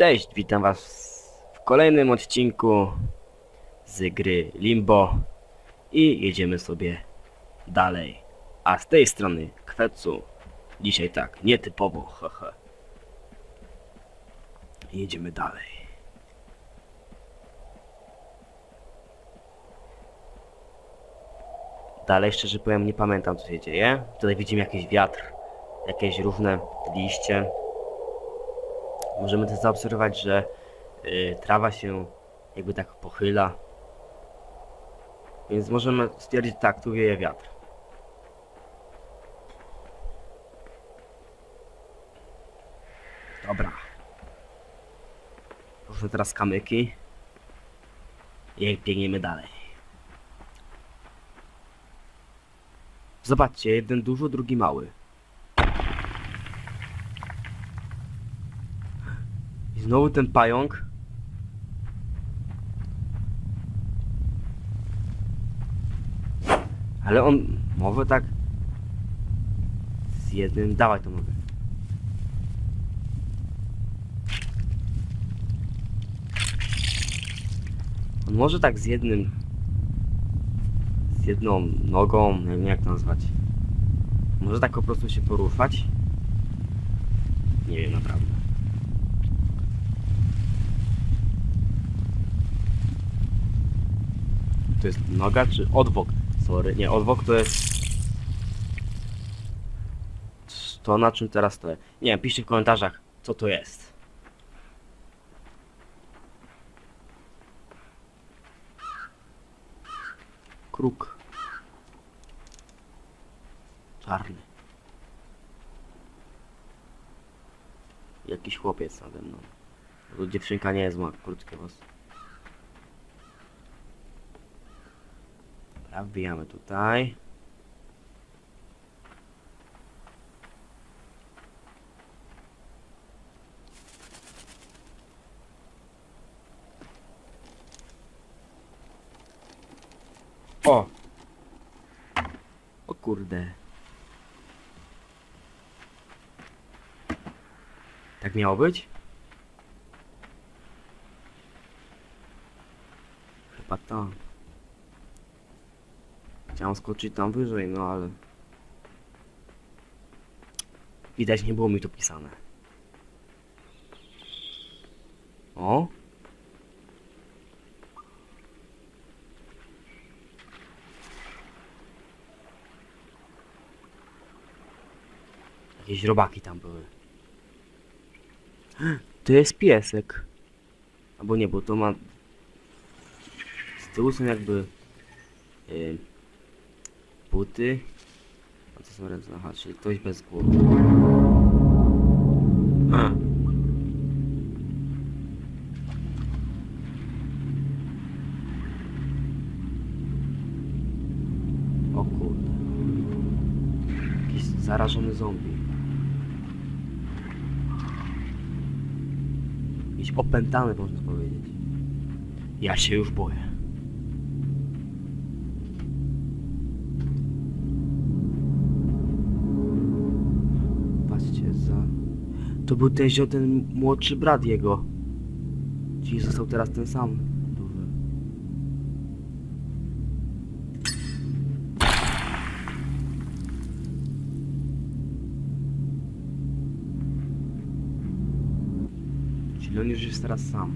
Cześć, witam was w kolejnym odcinku z gry Limbo i jedziemy sobie dalej. A z tej strony Kwetsu. Dzisiaj tak, nietypowo, haha. Jedziemy dalej. Dalej szczerze powiem nie pamiętam co się dzieje. Tutaj widzimy jakiś wiatr, jakieś różne liście. Możemy też zaobserwować, że y, trawa się jakby tak pochyla. Więc możemy stwierdzić tak, tu wieje wiatr. Dobra. Proszę teraz kamyki. I biegniemy dalej. Zobaczcie, jeden duży, drugi mały. Znowu ten pająk. Ale on może tak z jednym. Dawaj to mogę. On może tak z jednym. Z jedną nogą, nie wiem jak to nazwać. Może tak po prostu się poruszać? Nie wiem naprawdę. To jest noga czy odwok? Sorry, nie, odwok to jest... To na czym teraz stoję? Nie wiem, piszcie w komentarzach, co to jest. Kruk. Czarny. Jakiś chłopiec nade mną. Bo dziewczynka nie jest ma krótkie włosy. Dobra, wbijamy tutaj. O! O kurde. Tak miało być? Chyba tak. Chciałem skoczyć tam wyżej, no ale... Widać, nie było mi to pisane. O! Jakieś robaki tam były. To jest piesek. Albo nie, bo to ma... Z tyłu są jakby... Yy, buty. A to są ręce, aha, czyli ktoś bez głowy. A. O kurde. Jakiś zarażony zombie. Jakiś opętany można powiedzieć. Ja się już boję. To był ten zio, ten młodszy brat jego. Czyli został teraz ten sam. Duży. Czyli on już jest teraz sam.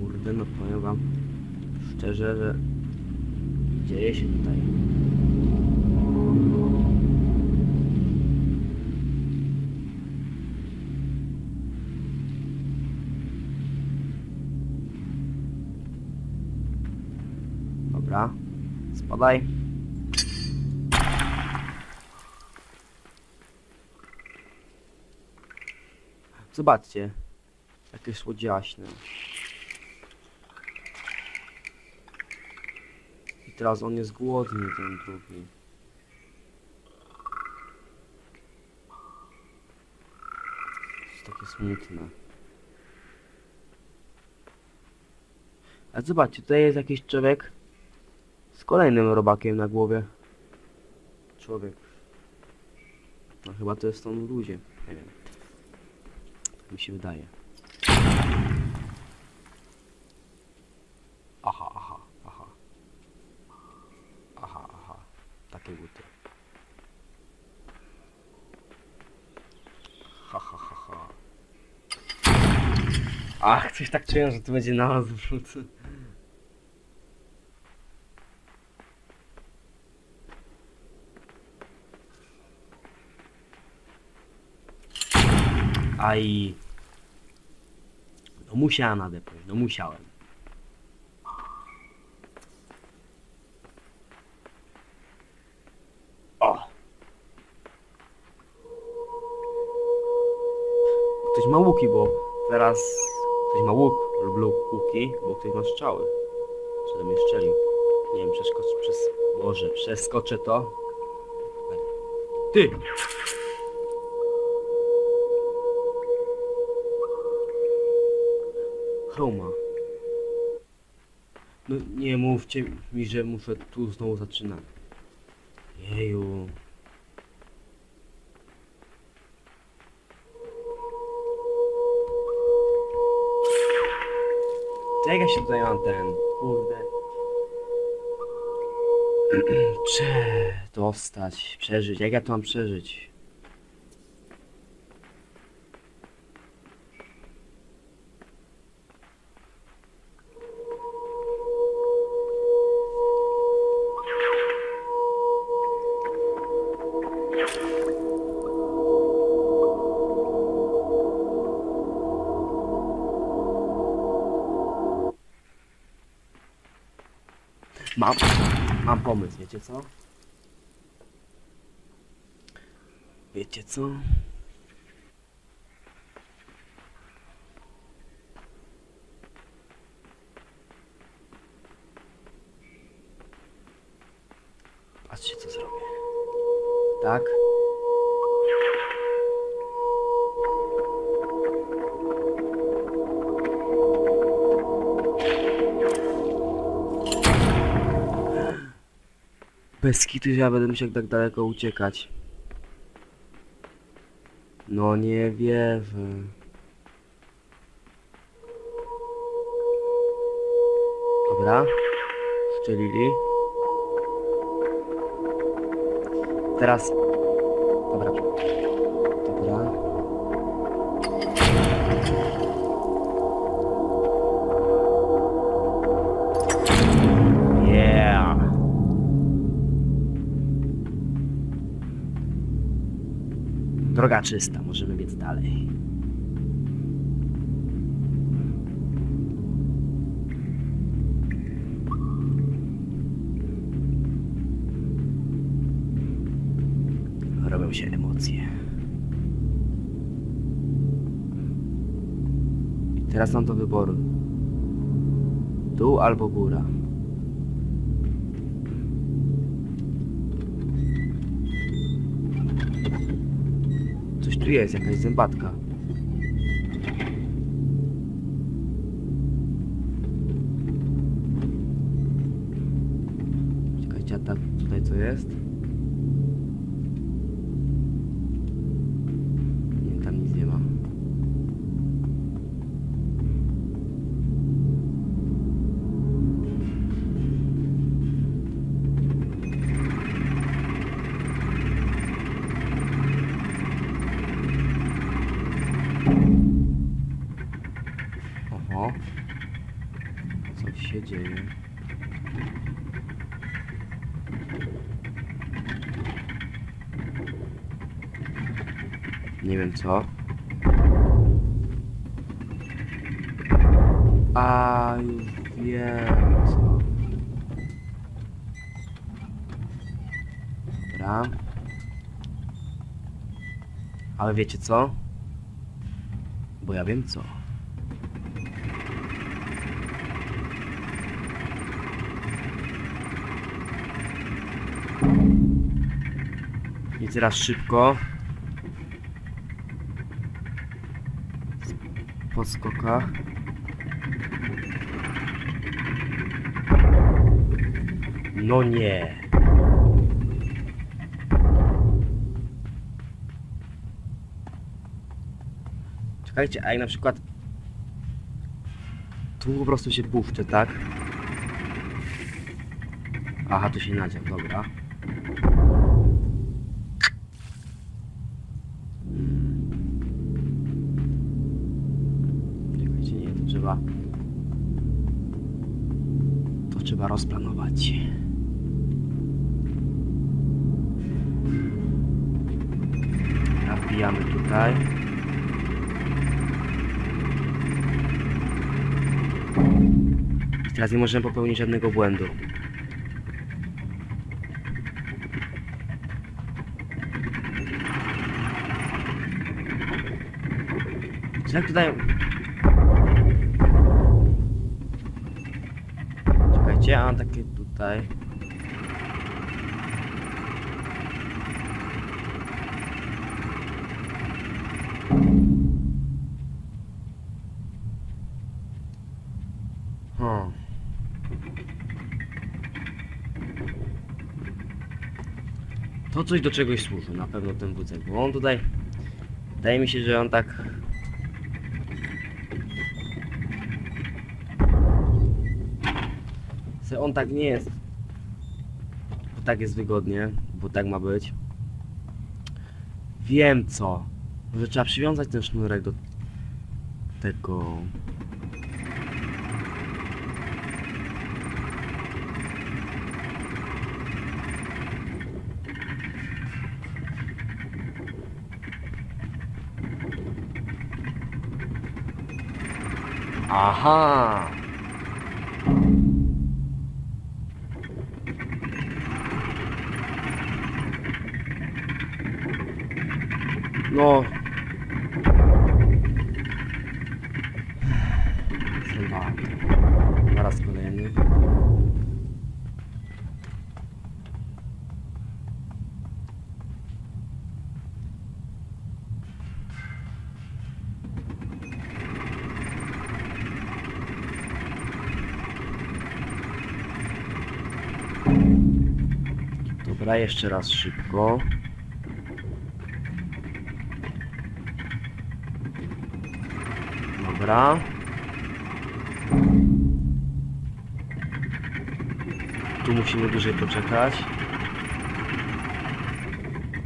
Kurde, no powiem wam szczerze, że dzieje się tutaj. Dobra, spadaj. Zobaczcie, jakie słodziaśne. I teraz on jest głodny, ten drugi. Jest takie smutne. A zobaczcie, tutaj jest jakiś człowiek kolejnym robakiem na głowie. Człowiek. No chyba to jest on ludzie. Nie wiem. Tak mi się wydaje. Aha, aha, aha. Aha, aha. Takie buty. Ha, ha, ha, ha. Ach, coś tak czuję, że tu będzie na Aj. No musiałem nadepnąć, no musiałem. O! Ktoś ma łuki, bo teraz ktoś ma łuk lub łuki, bo ktoś ma strzały. Czy do mnie strzelił. Nie wiem, przeskocz przez... Boże, przeskoczę to. Ty! Chroma. No nie mówcie mi, że muszę tu znowu zaczynać. Jeju. Jak ja się tutaj mam ten, kurde. Prze... dostać, przeżyć. Jak ja to mam przeżyć? Mam, mam pomysł, wiecie co? Wiecie co? Patrzcie co zrobię. Tak? Bez kitu, że ja będę musiał tak daleko uciekać. No nie wierzę. Dobra. Szczelili. Teraz... Dobra. Droga czysta, możemy biec dalej. Robią się emocje. Teraz mam do wyboru. Dół albo góra. Tu jest, jakaś zębatka. Czekajcie, a tak tutaj co jest? Się dzieje. Nie wiem co. A już wiem co. Dobra. Ale wiecie co? Bo ja wiem co. I teraz szybko. Po. No nie. Czekajcie, a jak na przykład tu po prostu się puszczę, tak? Aha, tu się nadział, dobra. To trzeba rozplanować. Nabijamy tutaj. I teraz nie możemy popełnić żadnego błędu. Jak tutaj... Czekajcie, a mam takie tutaj... To coś do czegoś służy, na pewno ten wózek, bo on tutaj... Wydaje mi się, że on tak... on tak nie jest. Bo tak jest wygodnie, bo tak ma być. Wiem co. Może trzeba przywiązać ten sznurek do tego. Aha! No. Zrywałem to. Po raz kolejny. Dobra, jeszcze raz szybko. Dobra. Tu musimy dłużej poczekać.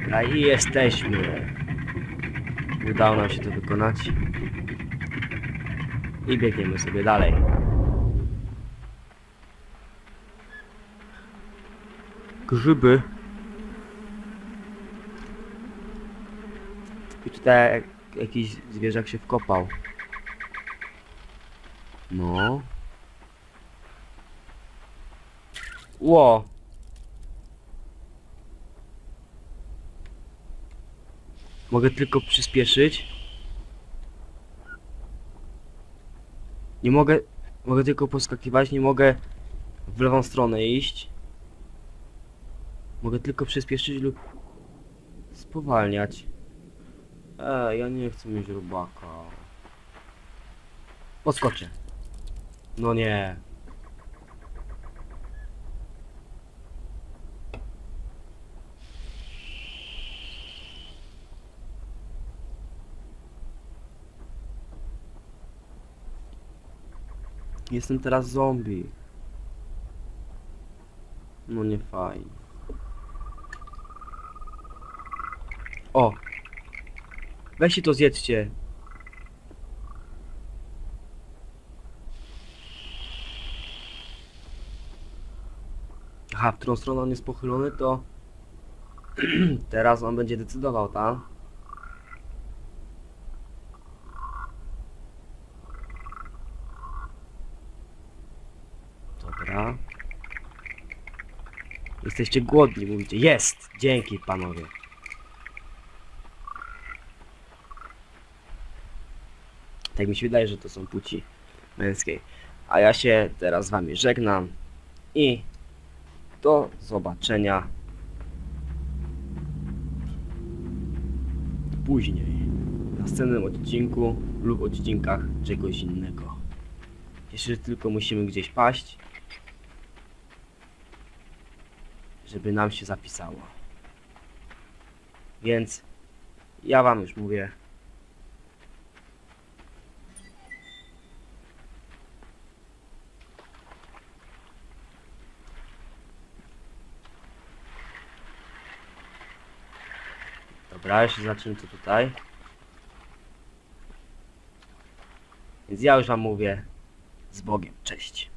Dobra, i jesteśmy. Udało nam się to wykonać. I biegniemy sobie dalej. Grzyby. I tutaj jak jakiś zwierzak się wkopał. No. Ło. Mogę tylko przyspieszyć. Nie mogę... Mogę tylko poskakiwać, nie mogę w lewą stronę iść. Mogę tylko przyspieszyć lub spowalniać. Ej, ja nie chcę mieć robaka. Podskoczę. No nie. Jestem teraz zombie. No nie fajnie. O! Weźcie to zjedzcie. Aha, w którą stronę on jest pochylony, to teraz on będzie decydował, tak? Dobra. Jesteście głodni, mówicie. Jest! Dzięki, panowie. Tak mi się wydaje, że to są płci męskiej. A ja się teraz z wami żegnam i do zobaczenia później na następnym odcinku lub odcinkach czegoś innego. Jeszcze tylko musimy gdzieś paść, żeby nam się zapisało. Więc ja wam już mówię Dobra, jeszcze zobaczymy co tutaj. Więc ja już wam mówię z Bogiem, cześć.